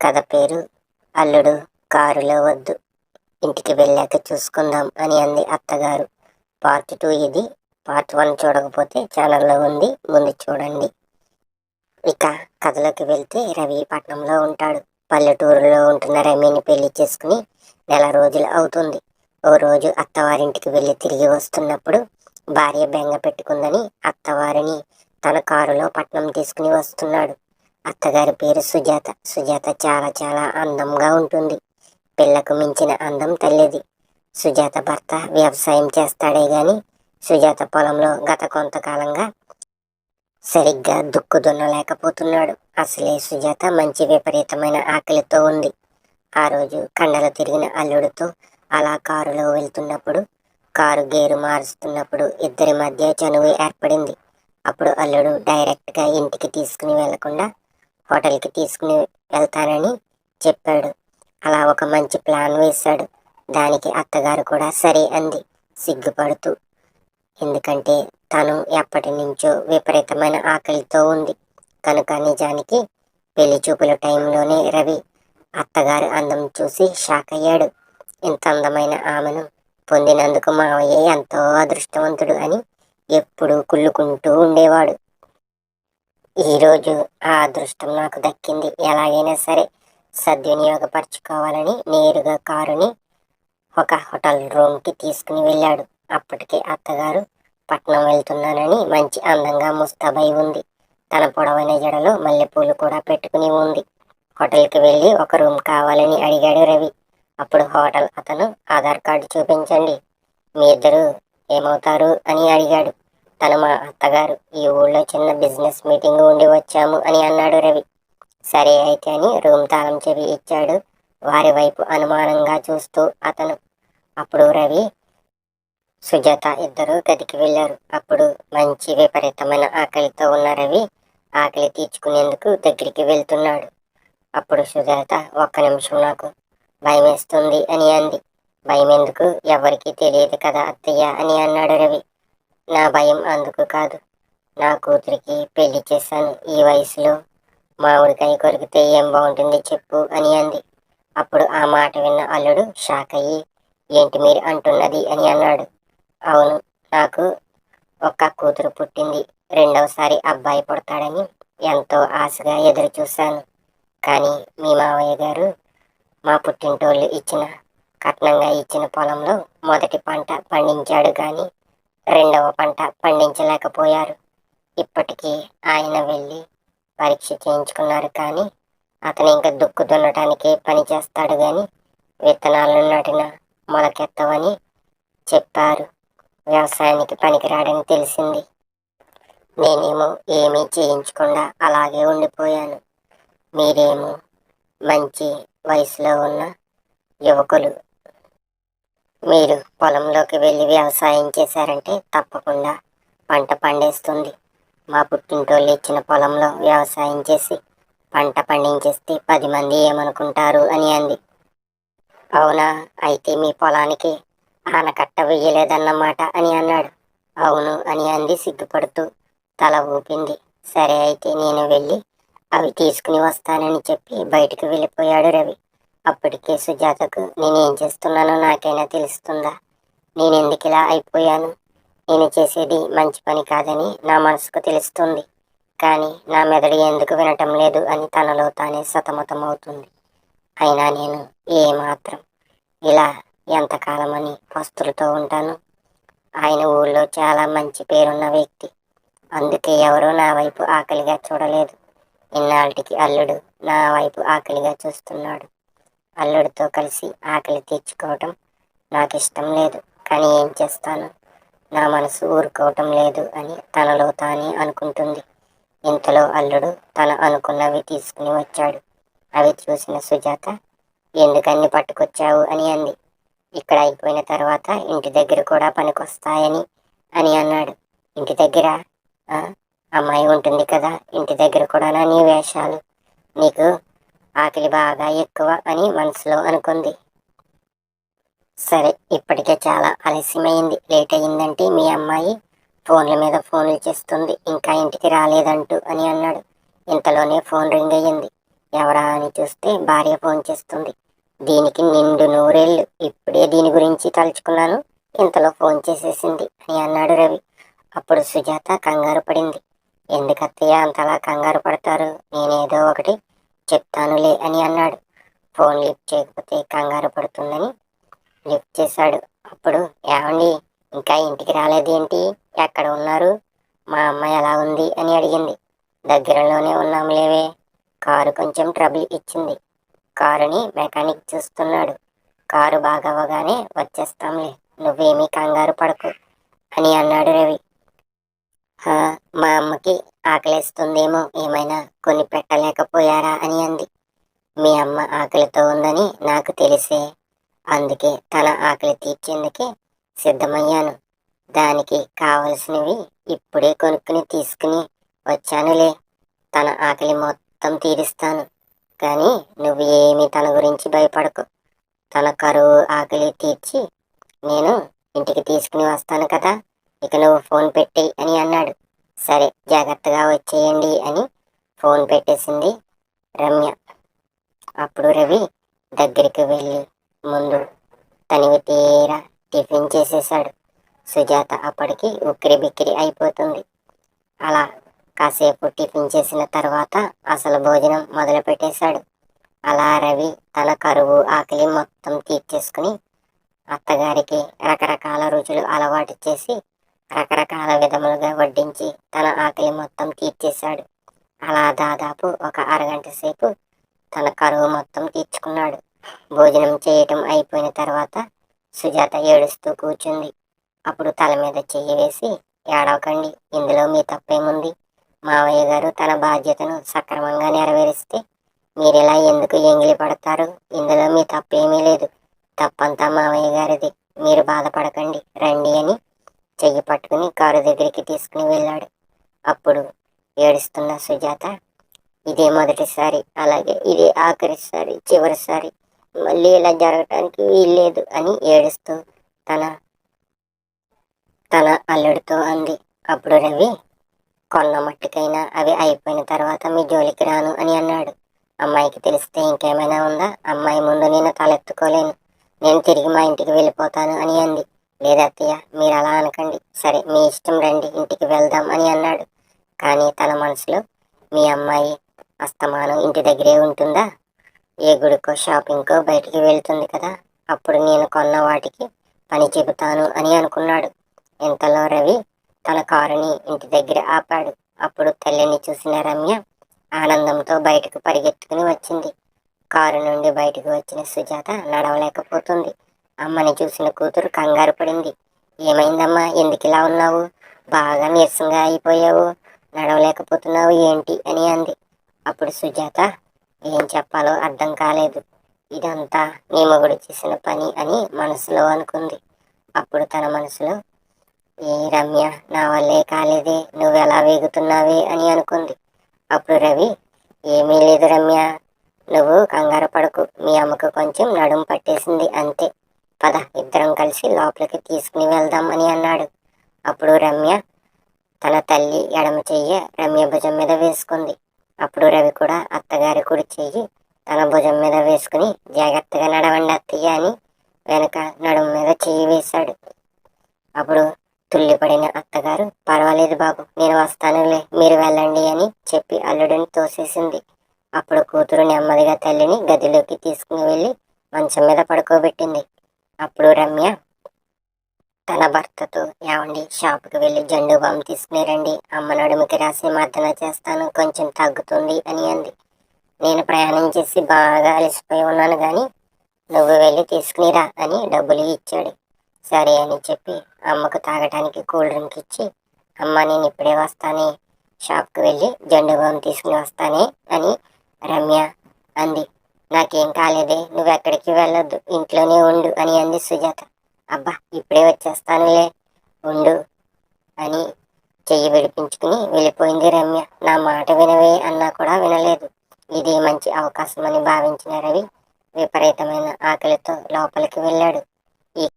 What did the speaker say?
కథ పేరు అల్లుడు కారులో వద్దు. ఇంటికి వెళ్ళాక చూసుకుందాం అని అంది అత్తగారు. పార్ట్ టూ ఇది. పార్ట్ వన్ చూడకపోతే ఛానల్లో ఉంది. ముందు చూడండి. ఇక కథలోకి వెళ్తే రవి పట్నంలో ఉంటాడు. పల్లెటూరులో ఉంటున్న రమిని పెళ్ళి చేసుకుని నెల రోజులు అవుతుంది. ఓ రోజు అత్తవారింటికి వెళ్ళి తిరిగి వస్తున్నప్పుడు భార్య బెంగ పెట్టుకుందని అత్తవారిని తన కారులో పట్నం తీసుకుని వస్తున్నాడు. అత్తగారి పేరు సుజాత. సుజాత చాలా చాలా అందంగా ఉంటుంది. పిల్లకు మించిన అందం తల్లిది. సుజాత భర్త వ్యవసాయం చేస్తాడే గాని సుజాత పొలంలో గత కొంతకాలంగా సరిగ్గా దుక్కు దున్నలేకపోతున్నాడు. అసలే సుజాత మంచి విపరీతమైన ఆకలితో ఉంది. ఆ రోజు కండలు తిరిగిన అల్లుడితో అలా కారులో వెళ్తున్నప్పుడు కారు గేరు మారుస్తున్నప్పుడు ఇద్దరి మధ్య చనువు ఏర్పడింది. అప్పుడు అల్లుడు డైరెక్ట్గా ఇంటికి తీసుకుని వెళ్ళకుండా హోటల్కి తీసుకుని వెళ్తానని చెప్పాడు. అలా ఒక మంచి ప్లాన్ వేశాడు. దానికి అత్తగారు కూడా సరే అంది. సిగ్గుపడుతూ. ఎందుకంటే తను ఎప్పటి నుంచో విపరీతమైన ఆకలితో ఉంది. కనుక నిజానికి పెళ్ళి చూపుల టైంలోనే రవి అత్తగారి అందం చూసి షాక్ అయ్యాడు. ఇంత అందమైన ఆమెను పొందినందుకు మావయ్య ఎంతో అదృష్టవంతుడు అని ఎప్పుడూ కుళ్ళుకుంటూ ఉండేవాడు. ఈరోజు ఆ అదృష్టం నాకు దక్కింది. ఎలాగైనా సరే సద్వినియోగపరచుకోవాలని నేరుగా కారుని ఒక హోటల్ రూమ్కి తీసుకుని వెళ్ళాడు. అప్పటికే అత్తగారు పట్నం వెళ్తున్నానని మంచి అందంగా ముస్తాబై ఉంది. తన పొడవైన జడలో మల్లెపూలు కూడా పెట్టుకుని ఉంది. హోటల్కి వెళ్ళి ఒక రూమ్ కావాలని అడిగాడు రవి. అప్పుడు హోటల్ అతను ఆధార్ కార్డు చూపించండి. మీ ఇద్దరు ఏమవుతారు అని అడిగాడు. తను మా అత్తగారు. ఈ ఊళ్ళో చిన్న బిజినెస్ మీటింగ్ ఉండి వచ్చాము అని అన్నాడు రవి. సరే అయితే అని రూమ్ తాళం చెవి ఇచ్చాడు. వారి వైపు అనుమానంగా చూస్తూ అతను. అప్పుడు రవి సుజాత ఇద్దరు గదికి వెళ్ళారు. అప్పుడు మంచి విపరీతమైన ఆకలితో ఉన్న రవి ఆకలి తీర్చుకునేందుకు దగ్గరికి వెళ్తున్నాడు. అప్పుడు సుజాత ఒక్క నిమిషం నాకు భయం వేస్తుంది అని అంది. భయం ఎందుకు ఎవరికి తెలియదు కదా అత్తయ్య అని అన్నాడు రవి. నా భయం అందుకు కాదు. నా కూతురికి పెళ్ళి చేశాను ఈ వయసులో. మామిడికాయ కొరికితే ఏం బాగుంటుంది చెప్పు అని అంది. అప్పుడు ఆ మాట విన్న అల్లుడు షాక్ అయ్యి ఏంటి మీరు అంటున్నది? అని అన్నాడు. అవును నాకు ఒక్క కూతురు పుట్టింది. రెండవసారి అబ్బాయి పుడతాడని ఎంతో ఆశగా ఎదురు చూశాను. కానీ మీ మావయ్య గారు మా పుట్టింటోళ్ళు ఇచ్చిన కట్నంగా ఇచ్చిన పొలంలో మొదటి పంట పండించాడు కానీ రెండవ పంట పండించలేకపోయారు. ఇప్పటికీ ఆయన వెళ్ళి పరీక్ష చేయించుకున్నారు కానీ అతను ఇంకా దుక్కు దున్నటానికే పని చేస్తాడు కానీ విత్తనాలను నాటిన మొలకెత్తవని చెప్పారు. వ్యవసాయానికి పనికిరాడని తెలిసింది. నేనేమో ఏమీ చేయించకుండా అలాగే ఉండిపోయాను. మీరేమో మంచి వయసులో ఉన్న యువకులు మీరు పొలంలోకి వెళ్ళి వ్యవసాయం చేశారంటే తప్పకుండా పంట పండేస్తుంది. మా పుట్టింటోళ్ళు ఇచ్చిన పొలంలో వ్యవసాయం చేసి పంట పండించేస్తే పది మంది ఏమనుకుంటారు అని అంది. అవునా అయితే మీ పొలానికి ఆనకట్ట వెయ్యలేదన్నమాట అని అన్నాడు. అవును అని అంది సిగ్గుపడుతూ తల ఊపింది. సరే అయితే నేను వెళ్ళి అవి తీసుకుని వస్తానని చెప్పి బయటకు వెళ్ళిపోయాడు రవి. అప్పటికే సుజాతకు నేనేం చేస్తున్నానో నాకైనా తెలుస్తుందా? నేను ఎందుకు ఇలా అయిపోయాను? నేను చేసేది మంచి పని కాదని నా మనసుకు తెలుస్తుంది. కానీ నా మెదడు ఎందుకు వినటం లేదు అని తనలో తానే సతమతమవుతుంది అయినా నేను ఏమాత్రం ఇలా ఎంతకాలమని పస్తులతో ఉంటాను? ఆయన ఊళ్ళో చాలా మంచి పేరున్న వ్యక్తి. అందుకే ఎవరూ నా వైపు ఆకలిగా చూడలేదు. ఇన్నాళ్ళకి అల్లుడు నా వైపు ఆకలిగా చూస్తున్నాడు. అల్లుడితో కలిసి ఆకలి తీర్చుకోవటం నాకు ఇష్టం లేదు. కానీ ఏం చేస్తాను? నా మనసు ఊరుకోవటం లేదు అని తనలో తానే అనుకుంటుంది. ఇంతలో అల్లుడు తన అనుకున్నవి తీసుకుని వచ్చాడు. అవి చూసిన సుజాత ఎందుకన్ని పట్టుకొచ్చావు? అని అంది. ఇక్కడ అయిపోయిన తర్వాత ఇంటి దగ్గర కూడా పనికొస్తాయని అని అన్నాడు. ఇంటి దగ్గర? అమ్మాయి ఉంటుంది కదా ఇంటి దగ్గర కూడా నీ వేషాలు? నీకు ఆకలి బాగా ఎక్కువ అని మనసులో అనుకుంది. సరే ఇప్పటికే చాలా ఆలస్యమైంది. లేట్ అయిందంటే మీ అమ్మాయి ఫోన్ల మీద ఫోన్లు చేస్తుంది. ఇంకా ఇంటికి రాలేదంటూ అని అన్నాడు. ఇంతలోనే ఫోన్ రింగ్ అయ్యింది. ఎవరా అని చూస్తే భార్య ఫోన్ చేస్తుంది. దీనికి నిండు నూరేళ్ళు. ఇప్పుడే దీని గురించి తలుచుకున్నాను. ఇంతలో ఫోన్ చేసేసింది అని అన్నాడు రవి. అప్పుడు సుజాత కంగారు పడింది. ఎందుకత్తయ్య అంతలా కంగారు పడతారు? నేనేదో ఒకటి చెప్తానులే అని అన్నాడు. ఫోన్ లిఫ్ట్ చేయకపోతే కంగారు పడుతుందని లిఫ్ట్ చేశాడు. అప్పుడు ఏమండి ఇంకా ఇంటికి రాలేదేంటి ఎక్కడ ఉన్నారు? మా అమ్మ ఎలా ఉంది? అని అడిగింది. దగ్గరలోనే ఉన్నాంలేవే కారు కొంచెం ట్రబుల్ ఇచ్చింది. కారుని మెకానిక్ చూస్తున్నాడు. కారు బాగవగానే వచ్చేస్తాంలే. నువ్వేమీ కంగారు పడకు అని అన్నాడు రవి. మా అమ్మకి ఆకలిస్తుందేమో ఏమైనా కొని పెట్టలేకపోయారా అని అంది. మీ అమ్మ ఆకలితో ఉందని నాకు తెలిసే అందుకే తన ఆకలి తీర్చేందుకే సిద్ధమయ్యాను. దానికి కావలసినవి ఇప్పుడే కొనుక్కుని తీసుకుని వచ్చానులే. తన ఆకలి మొత్తం తీరుస్తాను. కానీ నువ్వు ఏమీ తన గురించి భయపడకు. తన కరువు ఆకలి తీర్చి నేను ఇంటికి తీసుకుని వస్తాను కదా ఇక నువ్వు ఫోన్ పెట్టేయి అని అన్నాడు. సరే జాగ్రత్తగా వచ్చేయండి అని ఫోన్ పెట్టేసింది రమ్య. అప్పుడు రవి దగ్గరికి వెళ్ళి ముందు తనివి తీరా టిఫిన్ చేసేశాడు సుజాత అప్పటికి ఉక్కిరి బిక్కిరి అయిపోతుంది. అలా కాసేపు టిఫిన్ చేసిన తర్వాత అసలు భోజనం మొదలు పెట్టేశాడు. అలా రవి తన కరువు ఆకలి మొత్తం తీర్చేసుకుని అత్తగారికి రకరకాల రుచులు అలవాటు చేసి రకరకాల విధములుగా వడ్డించి తన ఆకలి మొత్తం తీర్చేశాడు. అలా దాదాపు ఒక అరగంట సేపు తన కరువు మొత్తం తీర్చుకున్నాడు. భోజనం చేయటం అయిపోయిన తర్వాత సుజాత ఏడుస్తూ కూర్చుంది. అప్పుడు తల మీద చెయ్యి వేసి ఏడవకండి ఇందులో మీ తప్పేముంది? మావయ్య గారు తన బాధ్యతను సక్రమంగా నెరవేరిస్తే మీరిలా ఎందుకు ఎంగిలి పడతారు? ఇందులో మీ తప్పేమీ లేదు. తప్పంతా మావయ్య గారిది. మీరు బాధపడకండి రండి అని చెయ్యి పట్టుకుని కారు దగ్గరికి తీసుకుని వెళ్ళాడు. అప్పుడు ఏడుస్తున్న సుజాత ఇదే మొదటిసారి అలాగే ఇదే ఆఖరిసారి చివరిసారి మళ్ళీ ఇలా జరగటానికి వీల్లేదు అని ఏడుస్తూ తన తన అల్లుడితో అంది. అప్పుడు రవి కొన్న మట్టికైనా అవి అయిపోయిన తర్వాత మీ జోలికి రాను అని అన్నాడు. అమ్మాయికి తెలిస్తే ఇంకేమైనా ఉందా? అమ్మాయి ముందు నేను తలెత్తుకోలేను. నేను తిరిగి మా ఇంటికి వెళ్ళిపోతాను అని అంది. లేదత్తయ్య మీరు అలా అనకండి. సరే మీ ఇష్టం రండి ఇంటికి వెళ్దాం అని అన్నాడు. కానీ తన మనసులో మీ అమ్మాయి అస్తమానం ఇంటి దగ్గరే ఉంటుందా? ఏ గుడికో షాపింగ్కో బయటికి వెళ్తుంది కదా. అప్పుడు నేను కొన్న వాటికి పని చెబుతాను అని అనుకున్నాడు. ఇంతలో రవి? తన కారుని ఇంటి దగ్గర ఆపాడు. అప్పుడు తల్లిని చూసిన రమ్య ఆనందంతో బయటకు పరిగెత్తుకుని వచ్చింది. కారు నుండి బయటకు వచ్చిన సుజాత నడవలేకపోతుంది. అమ్మని చూసిన కూతురు కంగారు పడింది. ఏమైందమ్మా? ఎందుకు ఇలా ఉన్నావు? బాగా నీరసంగా అయిపోయావు. నడవలేకపోతున్నావు ఏంటి అని అంది. అప్పుడు సుజాత ఏం చెప్పాలో అర్థం కాలేదు. ఇదంతా నీ మొగుడు చేసిన పని అని మనసులో అనుకుంది. అప్పుడు తన మనసులో ఏ రమ్య నా వల్లే కాలేదే. నువ్వెలా వేగుతున్నావే? అని అనుకుంది. అప్పుడు రవి ఏమీ లేదు రమ్య. నువ్వు కంగారు పడకు. మీ అమ్మకు కొంచెం నడుము పట్టేసింది అంతే. పద ఇద్దరం కలిసి లోపలికి తీసుకుని వెళ్దాం అని అన్నాడు. అప్పుడు రమ్య తన తల్లి ఎడమ చెయ్యి రమ్య భుజం మీద వేసుకుంది. అప్పుడు రవి కూడా అత్తగారి కుడి చెయ్యి తన భుజం మీద వేసుకుని జాగ్రత్తగా నడవండి అత్తయ్య అని వెనక నడుము మీద చెయ్యి వేశాడు. అప్పుడు తుల్లిపడిన అత్తగారు పర్వాలేదు బాబు నేను వస్తానులే మీరు వెళ్ళండి అని చెప్పి అల్లుడిని తోసేసింది. అప్పుడు కూతురు నెమ్మదిగా తల్లిని గదిలోకి తీసుకుని వెళ్ళి మంచం మీద పడుకోబెట్టింది. అప్పుడు రమ్య తన భర్తతో ఏమండి షాపుకి వెళ్ళి జండు బామ్ తీసుకుని రండి అమ్మ నడుముకి రాసి మర్దన చేస్తాను. కొంచెం తగ్గుతుంది అని అంది. నేను ప్రయాణం చేసి బాగా అలసిపోయి ఉన్నాను కానీ నువ్వు వెళ్ళి తీసుకునిరా అని డబ్బులు ఇచ్చాడు. సరే అని చెప్పి అమ్మకు తాగటానికి కూల్ డ్రింక్ ఇచ్చి అమ్మ నేను ఇప్పుడే వస్తానే. షాప్కి వెళ్ళి జండు బామ్ తీసుకుని వస్తానే అని రమ్య అంది. నాకేం కాలేదే నువ్వు ఎక్కడికి వెళ్ళొద్దు ఇంట్లోనే ఉండు అని అంది సుజాత. అబ్బా ఇప్పుడే వచ్చేస్తానులే ఉండు అని చెయ్యి విడిపించుకుని వెళ్ళిపోయింది రమ్య. నా మాట వినవే అన్నా కూడా వినలేదు. ఇది మంచి అవకాశం అని భావించిన రవి విపరీతమైన ఆకలితో లోపలికి వెళ్ళాడు.